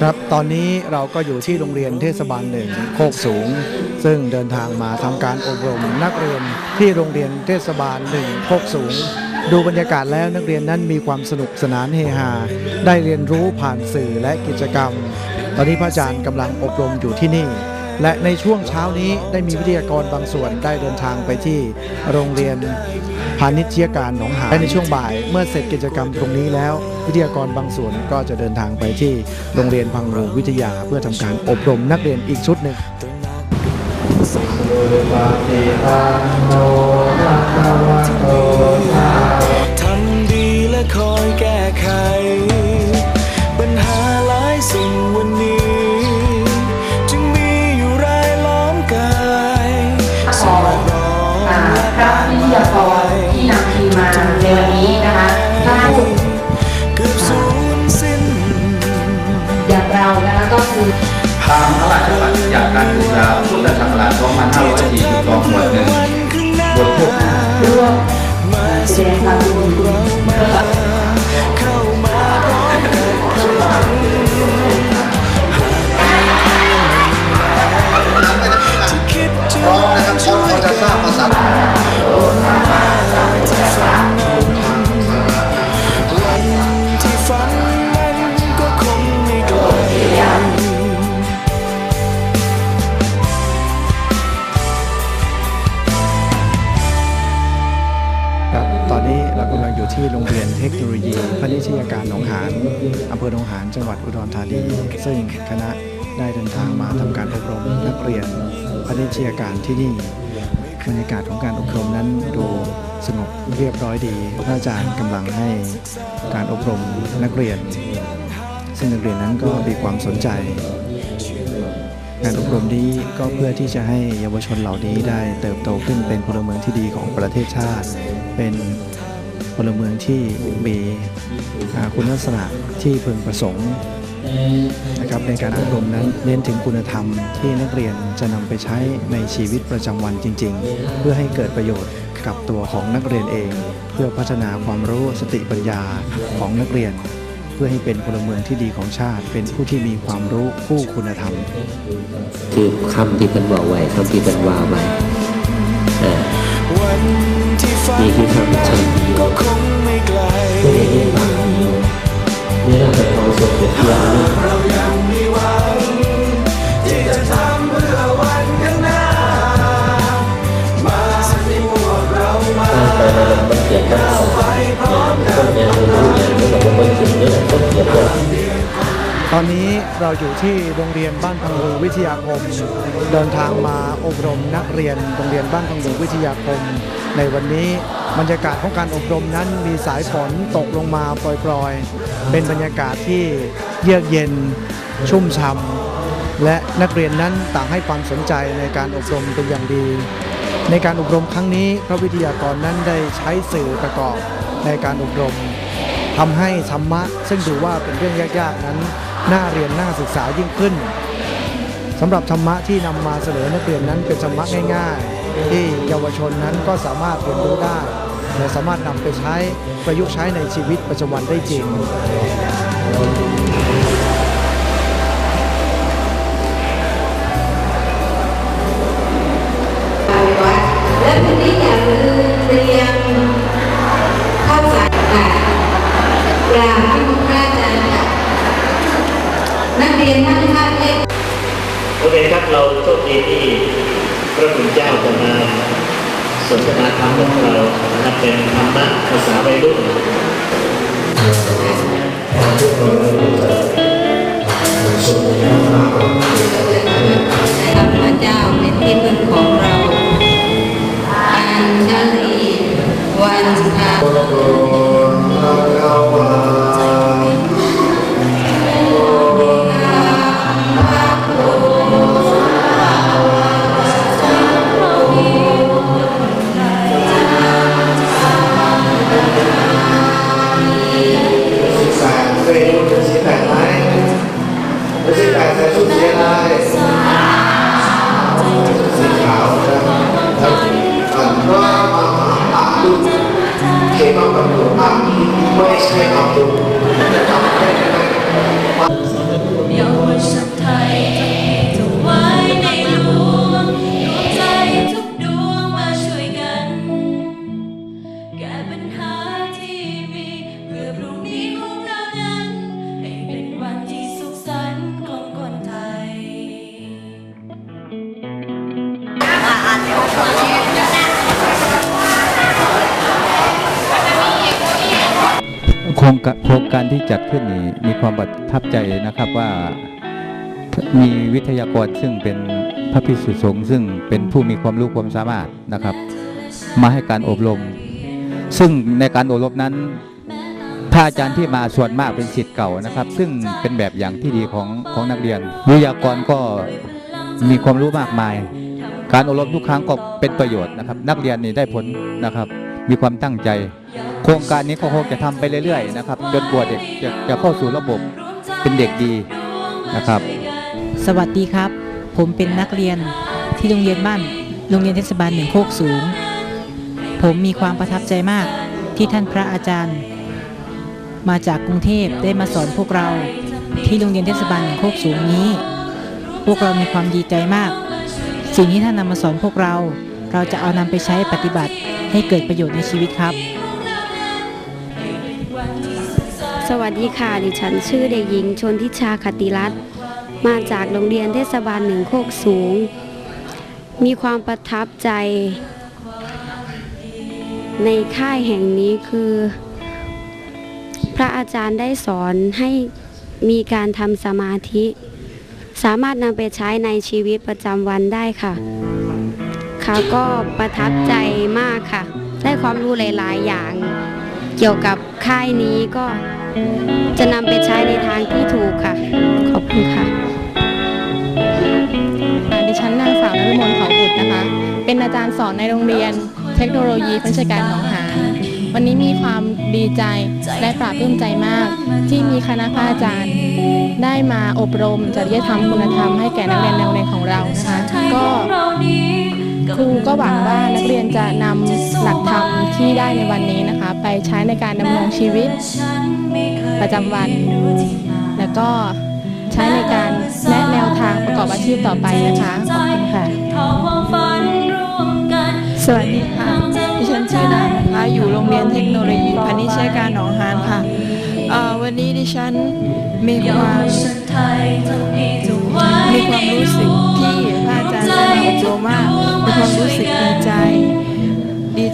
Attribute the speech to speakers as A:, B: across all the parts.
A: ครับตอนนี้เราก็อยู่ที่โรงเรียนเทศบาลหนึ่งโคกสูง ซึ่งเดินทางมาทำการอบรมนักเรียนที่โรงเรียนเทศบาลหนึ่งโคกสูง ดูบรรยากาศแล้วนักเรียนนั้นมีความสนุกสนานเฮฮาได้เรียนรู้ผ่านสื่อและกิจกรรม ตอนนี้พระอาจารย์กำลังอบรมอยู่ที่นี่ และในช่วงเช้านี้ได้มีวิทยากรบางส่วนได้เดินทางไปที่โรงเรียน พาณิชยการหนองหานและในช่วงบ่าย เมื่อเสร็จกิจกรรมตรงนี้แล้ว วิทยากรบางส่วนก็จะเดินทางไปที่โรงเรียนพังโรวิทยา เพื่อทำการอบรมนักเรียนอีกชุดหนึ่ง
B: ท
C: ตามพระราชบัญญัติการศึกษาพุทธศักราช2542หมวดหนึ่ง
B: วันข้างหน้า
C: บทพวก
D: ร่วม
B: มา
D: แสดงความยินดี
B: รง
C: เรี
A: ยนเทคโนโลยีพนิชยการหนองหานอำเภอหนองหานจังหวัดอุดรธานี ซึ่งคณะได้เดินทางมาทำการอบรมนักเรียนพนิชยการที่นี่บรรยากาศของการอบรมนั้นดูสงบเรียบร้อยดีพระอาจารย์กำลังให้การอบรมนักเรียน ซึ่งนักเรียนนั้นก็มีความสนใจการอบรมนี้ก็เพื่อที่จะให้เยาวชนเหล่านี้ได้เติบโตขึ้นเป็นพลเมืองที่ดีของประเทศชาติ เป็น พลเมืองที่มีคุณลักษณะที่พึงประสงค์นะครับในการอบรมนั้นเน้นถึงคุณธรรมที่นักเรียนจะนำไปใช้ในชีวิตประจำวันจริง ๆ เพื่อให้เกิดประโยชน์กับตัวของนักเรียนเอง เพื่อพัฒนาความรู้สติปัญญาของนักเรียน เพื่อให้เป็นพลเมืองที่ดีของชาติ เป็นผู้ที่มีความรู้ผู้คุณธรรม
E: คือคำที่เป็นบอกไว้คำที่เป็นว่าไว้
B: วันที่ฝัน
E: นี่คือคำ
B: นั้
E: ชั
B: น
E: น
B: ก็คงไม่ไกล
E: ตอนนี้เรา
A: อยู่ที่โรงเรียนบ้านพังรูวิทยาคม เดินทางมาอบรมนักเรียนโรงเรียนบ้านพังรูวิทยาคม ในวันนี้บรรยากาศของการอบรมนั้นมีสายฝนตกลงมาปล่อยๆ เป็นบรรยากาศที่เยือกเย็นชุ่มช่ำและนักเรียนนั้นต่างให้ความสนใจในการอบรมเป็นอย่างดี ในการอบรมครั้งนี้พระวิทยากรนั้นได้ใช้สื่อประกอบในการอบรมทำให้ธรรมะซึ่งดูว่าเป็นเรื่องยากๆนั้น น่าเรียนน่าศึกษายิ่งขึ้นสำหรับธรรมะที่นำมาเสนอนักเรียนนั้นเป็นธรรมะง่ายๆ ที่เยาวชนนั้นก็สามารถเรียนรู้ได้และสามารถนำไปใช้ประยุกต์ใช้ในชีวิตประจำวันได้จริง
E: เราโชคดีที่พระคุณเจ้าจะมาสนทนาธรรมกับเรานะครับเป็นธรรมะภาษาวัยรุ่น
D: ข้าพเจ้าเป็นที่พึ่งของเราอัญชลีวันคา
F: แปดเคยดูเป็นสีแปดไหมเป็นสีแปดใส่ชุดสีอะไรสีขาวนะครับแล้วอันก็มาอาลุเขียนมาแบบดูอ่าไม่ใช่อับดูนะครับ
G: รงการโครงการที่จัดขึ้นนี้มีความประทับใจนะครับว่ามีวิทยากรซึ่งเป็นพระภิกษุสงฆ์ซึ่งเป็นผู้มีความรู้ความสามารถนะครับ มาให้การอบรม ซึ่งในการอบรมนั้นพระอาจารย์ที่มาส่วนมากเป็นศิษย์เก่านะครับ ซึ่งเป็นแบบอย่างที่ดีของของนักเรียน วิทยากรก็มีความรู้มากมาย การอบรมทุกครั้งก็เป็นประโยชน์นะครับ นักเรียนนี่ได้ผลนะครับ มีความตั้งใจ โครงการนี้ก็คงจะทำไปเรื่อยๆนะครับจนกว่าเด็กจะจะเข้าสู่ระบบเป็นเด็กดีนะครับ
H: สวัสดีครับ ผมเป็นนักเรียนที่โรงเรียนบ้านโรงเรียนเทศบาลหนึ่งโคกสูง ผมมีความประทับใจมากที่ท่านพระอาจารย์ มาจากกรุงเทพได้มาสอนพวกเราที่โรงเรียนเทศบาลหนึ่งโคกสูงนี้ พวกเรามีความดีใจมาก สิ่งที่ท่านนำมาสอนพวกเรา เราจะเอานำไปใช้ปฏิบัติให้เกิดประโยชน์ในชีวิตครับ
I: สวัสดีค่ะ ดิฉันชื่อเด็กหญิงชนทิชาคติรัตน์มาจากโรงเรียนเทศบาลหนึ่งโคกสูง มีความประทับใจในค่ายแห่งนี้คือ พระอาจารย์ได้สอนให้มีการทำสมาธิ สามารถนำไปใช้ในชีวิตประจำวันได้ค่ะ ค่ะก็ประทับใจมากค่ะ ได้ความรู้หลาย ๆ อย่าง เกี่ยวกับค่ายนี้ก็จะนำไปใช้ในทางที่ถูกค่ะ ขอบคุณค่ะ
J: ดิฉันนางสาวนฤมลเขาบุตรนะคะ เป็นอาจารย์สอนในโรงเรียนเทคโนโลยีพัฒนาการหนองหานวันนี้มีความดีใจและปราบปลื้มใจมาก ที่มีคณะพระอาจารย์ ได้มาอบรมจริยธรรมคุณธรรมให้แก่นักเรียนในโรงเรียนของเรานะคะก็ครูก็หวังว่านักเรียนจะนำหลักธรรม ที่ได้ในวันนี้นะคะ ไปใช้ในการดำรงชีวิตประจำวัน แล้วก็ใช้ในการแนะแนวทางประกอบอาชีพต่อไปนะคะขอบคุณค่ะ
K: สวัสดีค่ะดิฉันชื่อดานะคะอยู่โรงเรียนเทคโนโลยีพาณิชยการหนองหานค่ะเอ่อวันนี้ดิฉันมีความมีความรู้สึกที่พระอาจารย์ได้มาอบรมมากมีความรู้สึกดีใจดี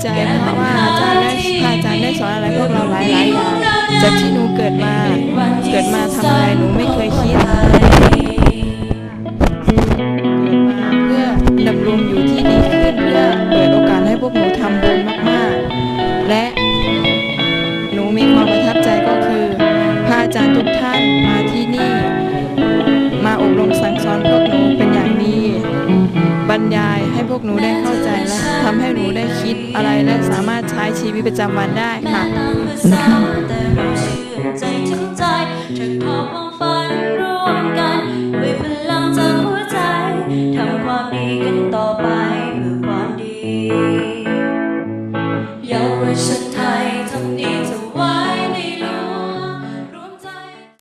K: ใจเพราะว่าอาจารย์ได้พระอาจารย์ได้สอนอะไรพวกเราหลายหลายๆอย่างจากที่หนูเกิดมาเกิดมาทำอะไรหนูไม่เคยคิดเพื่อดำรงอยู่ที่ดีขึ้นเพื่อเปิดโอกาสให้พวกหนูทำบุญมากๆ และ วกหนูได้เข้าใจและทำให้หนูได้คิดอะไรและสามารถใช้ชีวิตประจำวันได้ค่ะ